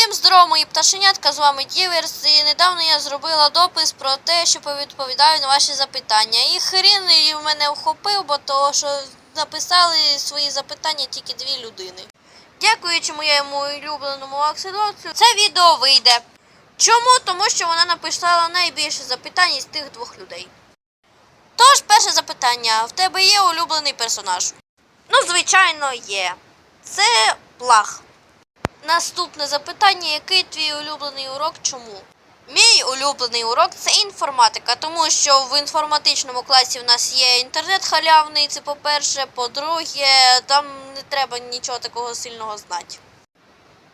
Всім здорово, мої пташенятка, з вами Діверс, і недавно я зробила допис про те, що відповідаю на ваші запитання. І хрін і в мене вхопив, бо того, що написали свої запитання тільки дві людини. Дякуючи моєму улюбленому Акселоцу, це відео вийде. Чому? Тому що вона написала найбільше запитань із тих двох людей. Тож, перше запитання: в тебе є улюблений персонаж? Ну, звичайно, є. Це плах. Наступне запитання: який твій улюблений урок? Чому? Мій улюблений урок це інформатика, тому що в інформатичному класі в нас є інтернет халявний. Це по-перше, по-друге, там не треба нічого такого сильного знати.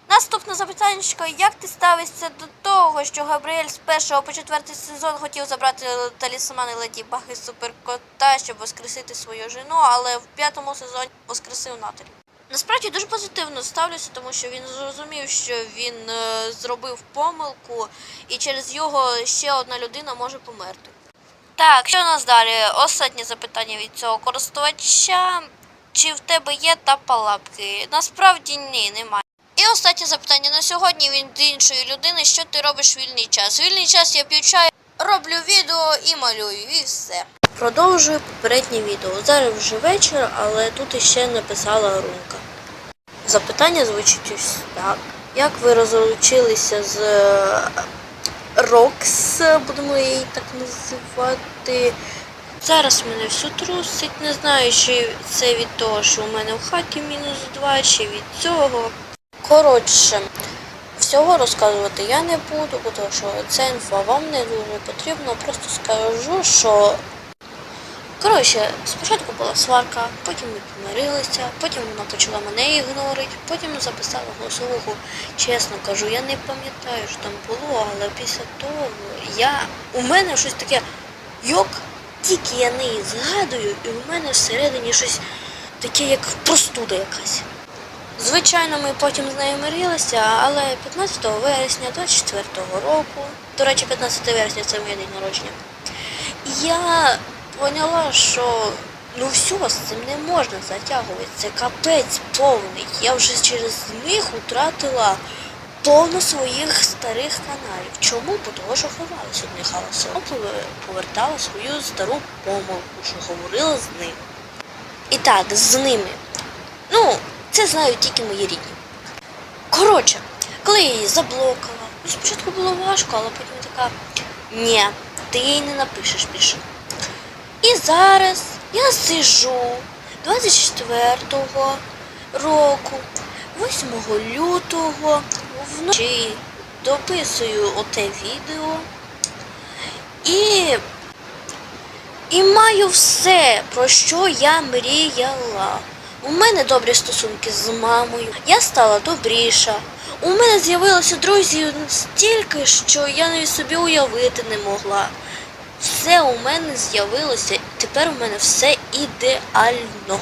Наступне запитання, як ти ставишся до того, що Габріель з першого по четвертий сезон хотів забрати талісмани Леді Баг суперкота, щоб воскресити свою жену, але в п'ятому сезоні воскресив Наталі. Насправді дуже позитивно ставлюся, тому що він зрозумів, що він е, зробив помилку, і через його ще одна людина може померти. Так, що у нас далі? Останнє запитання від цього користувача. Чи в тебе є тапалапки? Насправді ні, немає. І останнє запитання на сьогодні від іншої людини. Що ти робиш в вільний час? Вільний час я п'ю роблю відео і малюю, і все. Продовжую попереднє відео. Зараз вже вечір, але тут іще написала Рунка. Запитання звучить ось так. Як ви розлучилися з е, Рокс, будемо її так називати. Зараз мене всю трусить, не знаю, чи це від того, що у мене в хаті мінус 2, чи від цього. Коротше, всього розказувати я не буду, тому що ця інфа вам не дуже потрібна. Просто скажу, що Коротше, спочатку була сварка, потім ми помирилися, потім вона почала мене ігнорити, потім записала голосовуху. Чесно кажу, я не пам'ятаю, що там було, але після того я у мене щось таке йок, тільки я неї згадую, і у мене всередині щось таке, як простуда якась. Звичайно, ми потім з нею мирилися, але 15 вересня 24-го року, до речі, 15 вересня це моє день народження. Я поняла, що ну все, з цим не можна затягувати. Це капець повний. Я вже через них втратила повно своїх старих каналів. Чому? Бо того, що ховалася від них, але все одно повертала свою стару помилку, що говорила з ними. І так, з ними. Ну, це знають тільки мої рідні. Коротше, коли я її заблокала, ну спочатку було важко, але потім така ні, ти їй не напишеш більше. І зараз я сижу 24-го року, 8 лютого, вночі дописую оте відео і, і маю все, про що я мріяла. У мене добрі стосунки з мамою, я стала добріша. У мене з'явилося друзів стільки, що я навіть собі уявити не могла. Все у мене з'явилося, тепер у мене все ідеально.